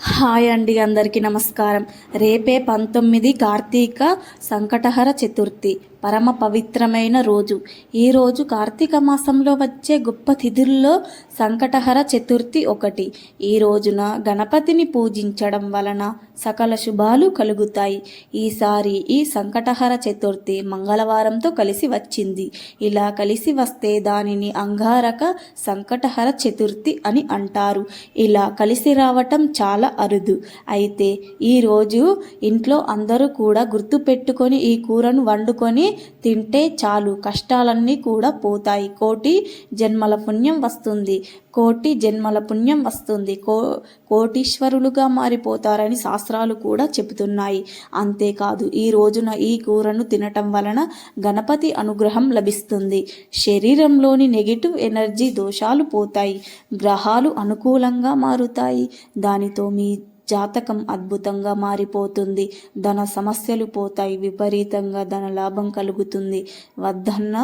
Hi అండి అందరికీ నమస్కారం. రేపే పంతొమ్మిది కార్తీక సంకటహర చతుర్థి. పరమ పవిత్రమైన రోజు. ఈ రోజు కార్తీక మాసంలో వచ్చే గొప్ప తిథుల్లో సంకటహర చతుర్థి ఒకటి. ఈ రోజున గణపతిని పూజించడం వలన సకల శుభాలు కలుగుతాయి. ఈసారి ఈ సంకటహర చతుర్థి మంగళవారంతో కలిసి వచ్చింది. ఇలా కలిసి వస్తే దానిని అంగారక సంకటహర చతుర్థి అని అంటారు. ఇలా కలిసి రావటం చాలా అరుదు. అయితే ఈరోజు ఇంట్లో అందరూ కూడా గుర్తుపెట్టుకొని ఈ కూరను వండుకొని తింటే చాలు కష్టాలన్నీ కూడా పోతాయి. కోటి జన్మల పుణ్యం వస్తుంది. కోటి జన్మల పుణ్యం వస్తుంది. కో కోటీశ్వరులుగా మారిపోతారని శాస్త్రాలు కూడా చెబుతున్నాయి. అంతేకాదు ఈ రోజున ఈ కూరను తినటం వలన గణపతి అనుగ్రహం లభిస్తుంది. శరీరంలోని నెగిటివ్ ఎనర్జీ దోషాలు పోతాయి. గ్రహాలు అనుకూలంగా మారుతాయి. దానితో మీ జాతకం అద్భుతంగా మారిపోతుంది. ధన సమస్యలు పోతాయి. విపరీతంగా ధన లాభం కలుగుతుంది. వద్దన్న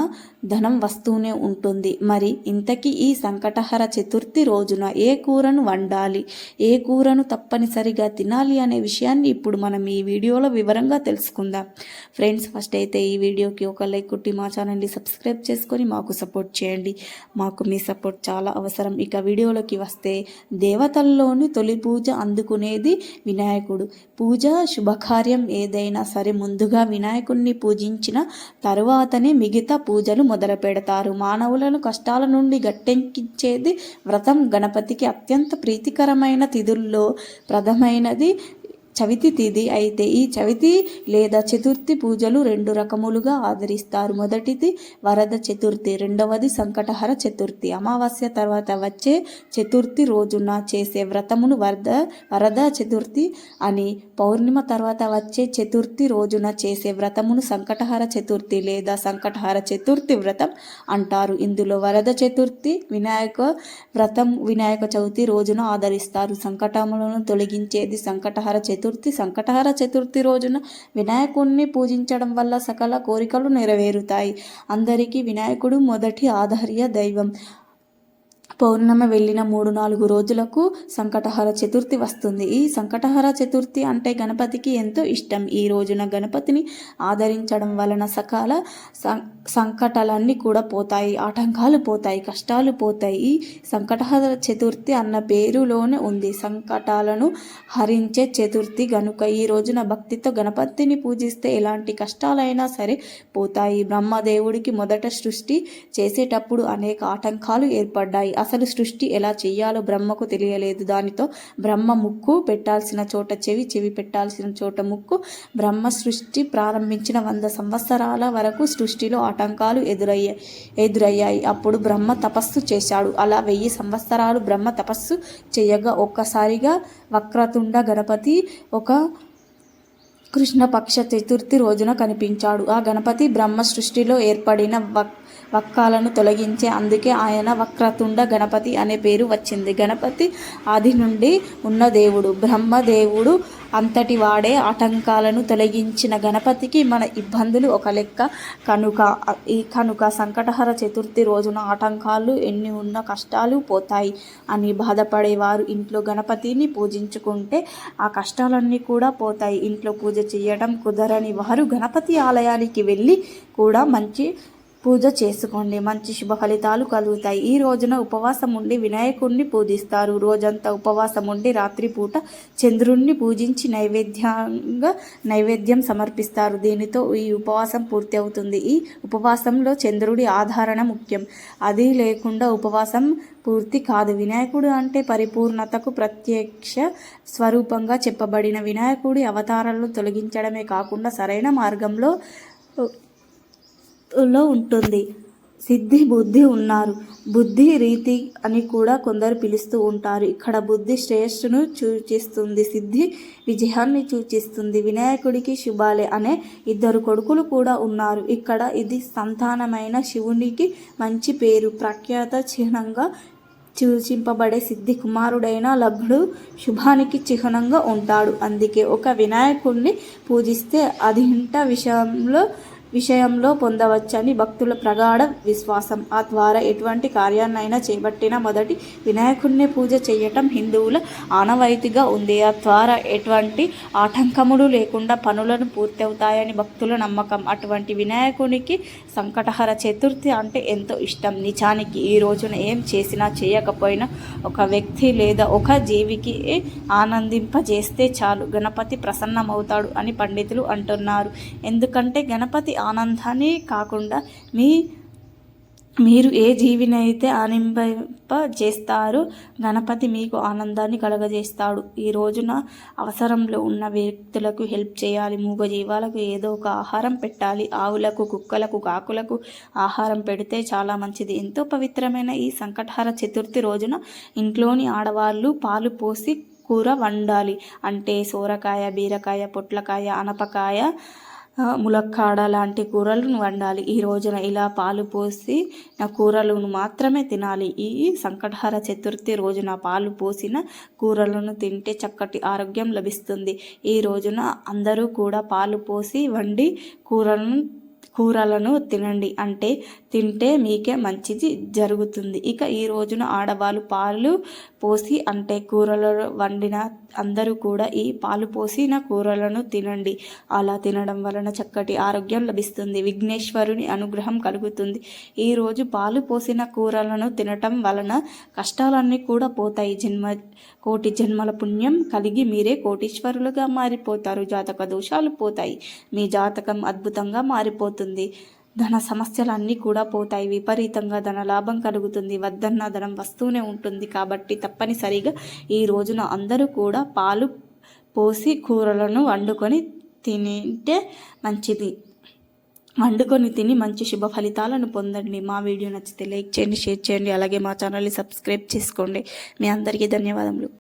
ధనం వస్తూనే ఉంటుంది. మరి ఇంతకీ ఈ సంకటహర చతుర్థి రోజున ఏ కూరను వండాలి? ఏ కూరను తప్పనిసరిగా తినాలి అనే విషయాన్ని ఇప్పుడు మనం ఈ వీడియోలో వివరంగా తెలుసుకుందాం. ఫ్రెండ్స్ ఫస్ట్ అయితే ఈ వీడియోకి ఒక లైక్ కొట్టి మా ఛానల్ని సబ్స్క్రైబ్ చేసుకొని మాకు సపోర్ట్ చేయండి. మాకు మీ సపోర్ట్ చాలా అవసరం. ఇక వీడియోలోకి వస్తే దేవతల్లోని తొలి పూజ అందుకునే అనేది వినాయకుడు. పూజ శుభకార్యం ఏదైనా సరే ముందుగా వినాయకుడిని పూజించిన తరువాతనే మిగతా పూజలు మొదలు పెడతారు. మానవులను కష్టాల నుండి గట్టెక్కించేది వ్రతం. గణపతికి అత్యంత ప్రీతికరమైన తిథుల్లో ప్రథమైనది చవితి తిథి అయితే ఈ చవితి లేదా చతుర్థి పూజలు రెండు రకములుగా ఆదరిస్తారు. మొదటిది వరద చతుర్థి రెండవది సంకటహర చతుర్థి. అమావాస్య తర్వాత వచ్చే చతుర్థి రోజున చేసే వ్రతమును వరద వరద చతుర్థి అని పౌర్ణిమ తర్వాత వచ్చే చతుర్థి రోజున చేసే వ్రతమును సంకటహర చతుర్థి లేదా సంకటహర చతుర్థి వ్రతం అంటారు. ఇందులో వరద చతుర్థి వినాయక వ్రతం వినాయక చవితి రోజున ఆదరిస్తారు. సంకటములను తొలగించేది సంకటహర చతుర్థి చతుర్థి సంకటహర చతుర్థి రోజున వినాయకుడిని పూజించడం వల్ల సకల కోరికలు నెరవేరుతాయి. అందరికీ వినాయకుడు మొదటి ఆధార్య దైవం. పౌర్ణమి వెళ్ళిన మూడు నాలుగు రోజులకు సంకటహర చతుర్థి వస్తుంది. ఈ సంకటహర చతుర్థి అంటే గణపతికి ఎంతో ఇష్టం. ఈ రోజున గణపతిని ఆదరించడం వలన సకాల సం- సంకటాలన్నీ కూడా పోతాయి. ఆటంకాలు పోతాయి కష్టాలు పోతాయి. ఈ సంకటహర చతుర్థి అన్న పేరులోనే ఉంది. సంకటాలను హరించే చతుర్థి గనుక ఈ రోజున భక్తితో గణపతిని పూజిస్తే ఎలాంటి కష్టాలైనా సరే పోతాయి. బ్రహ్మదేవుడికి మొదట సృష్టి చేసేటప్పుడు అనేక ఆటంకాలు ఏర్పడ్డాయి. అసలు సృష్టి ఎలా చేయాలో బ్రహ్మకు తెలియలేదు. దానితో బ్రహ్మ ముక్కు పెట్టాల్సిన చోట చెవి చెవి పెట్టాల్సిన చోట ముక్కు. బ్రహ్మ సృష్టి ప్రారంభించిన వంద సంవత్సరాల వరకు సృష్టిలో ఆటంకాలు ఎదురయ్యాయి ఎదురయ్యాయి. అప్పుడు బ్రహ్మ తపస్సు చేశాడు. అలా వెయ్యి సంవత్సరాలు బ్రహ్మ తపస్సు చేయగా ఒక్కసారిగా వక్రతుండ గణపతి ఒక కృష్ణపక్ష చతుర్థి రోజున కనిపించాడు. ఆ గణపతి బ్రహ్మ సృష్టిలో ఏర్పడిన వక్ వక్కాలను తొలగించే అందుకే ఆయన వక్రతుండ గణపతి అనే పేరు వచ్చింది. గణపతి ఆది నుండి ఉన్న దేవుడు బ్రహ్మదేవుడు అంతటి వాడే ఆటంకాలను తొలగించిన గణపతికి మన ఇబ్బందులు ఒక లెక్క. కనుక ఈ కనుక సంకటహర చతుర్థి రోజున ఆటంకాలు ఎన్ని ఉన్న కష్టాలు పోతాయి అని బాధపడేవారు. ఇంట్లో గణపతిని పూజించుకుంటే ఆ కష్టాలన్నీ కూడా పోతాయి. ఇంట్లో పూజ చేయడం కుదరని వారు గణపతి ఆలయానికి వెళ్ళి కూడా మంచి పూజ చేసుకోండి. మంచి శుభ ఫలితాలు కలుగుతాయి. ఈ రోజున ఉపవాసం ఉండి వినాయకుడిని పూజిస్తారు. రోజంతా ఉపవాసం ఉండి రాత్రిపూట చంద్రుణ్ణి పూజించి నైవేద్యంగా నైవేద్యం సమర్పిస్తారు. దీనితో ఈ ఉపవాసం పూర్తి అవుతుంది. ఈ ఉపవాసంలో చంద్రుడి ఆధారణ ముఖ్యం. అది లేకుండా ఉపవాసం పూర్తి కాదు. వినాయకుడు అంటే పరిపూర్ణతకు ప్రత్యక్ష స్వరూపంగా చెప్పబడిన వినాయకుడి అవతారాలను తొలగించడమే కాకుండా సరైన మార్గంలో లో ఉంటుంది. సిద్ధి బుద్ధి ఉన్నారు. బుద్ధి రీతి అని కూడా కొందరు పిలుస్తూ ఉంటారు. ఇక్కడ బుద్ధి శ్రేయస్సును సూచిస్తుంది. సిద్ధి విజయాన్ని సూచిస్తుంది. వినాయకుడికి శుభాలే అనే ఇద్దరు కొడుకులు కూడా ఉన్నారు. ఇక్కడ ఇది సంతానమైన శివునికి మంచి పేరు. ప్రఖ్యాత చిహ్నంగా సూచింపబడే సిద్ధి కుమారుడైన లగ్నుడు శుభానికి చిహ్నంగా ఉంటాడు. అందుకే ఒక వినాయకుడిని పూజిస్తే అది ఇంట విషయంలో విషయంలో పొందవచ్చని భక్తుల ప్రగాఢ విశ్వాసం. ఆ ద్వారా ఎటువంటి కార్యాన్నైనా చేపట్టిన మొదటి వినాయకుడిని పూజ చేయటం హిందువుల ఆనవాయితీగా ఉంది. ఆ ద్వారా ఎటువంటి ఆటంకములు లేకుండా పనులను పూర్తవుతాయని భక్తుల నమ్మకం. అటువంటి వినాయకునికి సంకటహర చతుర్థి అంటే ఎంతో ఇష్టం. నిజానికి ఈ రోజున ఏం చేసినా చేయకపోయినా ఒక వ్యక్తి లేదా ఒక జీవికి ఆనందింపజేస్తే చాలు. గణపతి ప్రసన్నమవుతాడు అని పండితులు అంటున్నారు. ఎందుకంటే గణపతి ఆనందాన్ని కాకుండా మీ మీరు ఏ జీవినైతే ఆనందింప చేస్తారో గణపతి మీకు ఆనందాన్ని కలగజేస్తాడు. ఈ రోజున అవసరంలో ఉన్న వ్యక్తులకు హెల్ప్ చేయాలి. మూగజీవాలకు ఏదో ఒక ఆహారం పెట్టాలి. ఆవులకు కుక్కలకు కాకులకు ఆహారం పెడితే చాలా మంచిది. ఎంతో పవిత్రమైన ఈ సంకటహార చతుర్థి రోజున ఇంట్లోని ఆడవాళ్ళు పాలు పోసి కూర వండాలి. అంటే సోరకాయ బీరకాయ పొట్లకాయ అనపకాయ ములక్కాడ లాంటి కూరలను వండాలి. ఈ రోజున ఇలా పాలు పోసి నా కూరలను మాత్రమే తినాలి. ఈ సంకటహార చతుర్థి రోజున పాలు పోసిన కూరలను తింటే చక్కటి ఆరోగ్యం లభిస్తుంది. ఈ రోజున అందరూ కూడా పాలు పోసి వండి కూరలను కూరలను తినండి. అంటే తింటే మీకే మంచిది జరుగుతుంది. ఇక ఈ రోజున ఆడవాళ్ళు పాలు పోసి అంటే కూరలు వండిన అందరూ కూడా ఈ పాలు పోసిన కూరలను తినండి. అలా తినడం వలన చక్కటి ఆరోగ్యం లభిస్తుంది. విఘ్నేశ్వరుని అనుగ్రహం కలుగుతుంది. ఈరోజు పాలు పోసిన కూరలను తినటం వలన కష్టాలన్నీ కూడా పోతాయి. జన్మ కోటి జన్మల పుణ్యం కలిగి మీరే కోటీశ్వరులుగా మారిపోతారు. జాతక దోషాలు పోతాయి. మీ జాతకం అద్భుతంగా మారిపోతుంది. ధన సమస్యలన్నీ కూడా పోతాయి. విపరీతంగా ధన లాభం కలుగుతుంది. వద్దన్న ధనం వస్తూనే ఉంటుంది. కాబట్టి తప్పనిసరిగా ఈ రోజున అందరూ కూడా పాలు పోసి కూరలను వండుకొని తింటే మంచిది. వండుకొని తిని మంచి శుభ ఫలితాలను పొందండి. మా వీడియో నచ్చితే లైక్ చేయండి షేర్ చేయండి. అలాగే మా ఛానల్ని సబ్స్క్రైబ్ చేసుకోండి. మీ అందరికీ ధన్యవాదములు.